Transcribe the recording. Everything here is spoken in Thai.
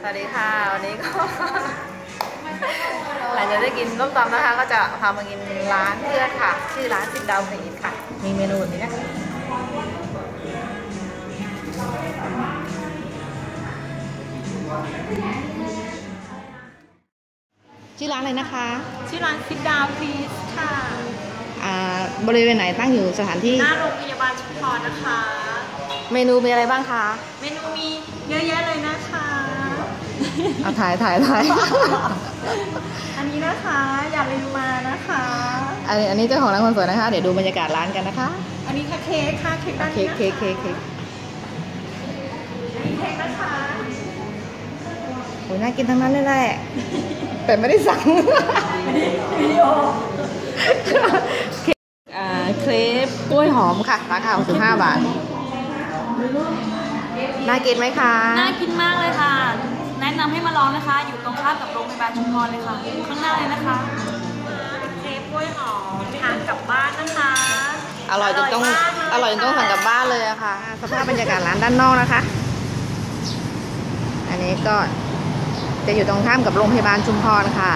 สวัสดีค่ะ วันนี้ก็ หลังจากได้กินต้มตำนะคะ ก็จะพามากินร้านเพื่อนค่ะ ชื่อร้านสิบดาวผีค่ะ มีเมนูแบบนี้นะคะชื่อร้านอะไรนะคะ ชื่อร้านซิดดาวพีสค่ะอ่าบริเวณไหนตั้งอยู่สถานที่ หน้าโรงพยาบาลชุมพรนะคะ เมนูมีอะไรบ้างคะ เมนูมีเยอะแยะเลยนะคะ เอาถ่ายถ่ายถ่ายอันนี้นะคะอย่าลืมมานะคะอันนี้อันนี้เจ้าของร้านคนสวยนะคะ เดี๋ยวดูบรรยากาศร้านกันนะคะ อันนี้ค่ะเค้กค่ะเค้กด้านเค้นี้กนะะเค้กเค้กเค้กอันนี้เค้กนะคะโอ้ยน่ากินทั้งนั้นเลยแหละแต่ไม่ได้สั่งวิดีโออ่าเครปกล้วยหอมค่ะราคา65บาทน่ากินไหมคะ น่ากินมากเลยค่ะแนะนำให้มาลองนะคะ อยู่ตรงข้ามกับโรงพยาบาลชุมพรเลยค่ะ ข้างหน้าเลยนะคะเค้กกล้วยหอมทานกลับบ้านนะคะ อร่อยจนต้องมากเลอร่อยจนต้องสั่งกลับบ้านเลยอะค่ะ สภาพบรรยากาศร้านด้านนอกนะคะ อันนี้ก็จะอยู่ตรงข้ามกับโรงพยาบาลชุมพรค่ะ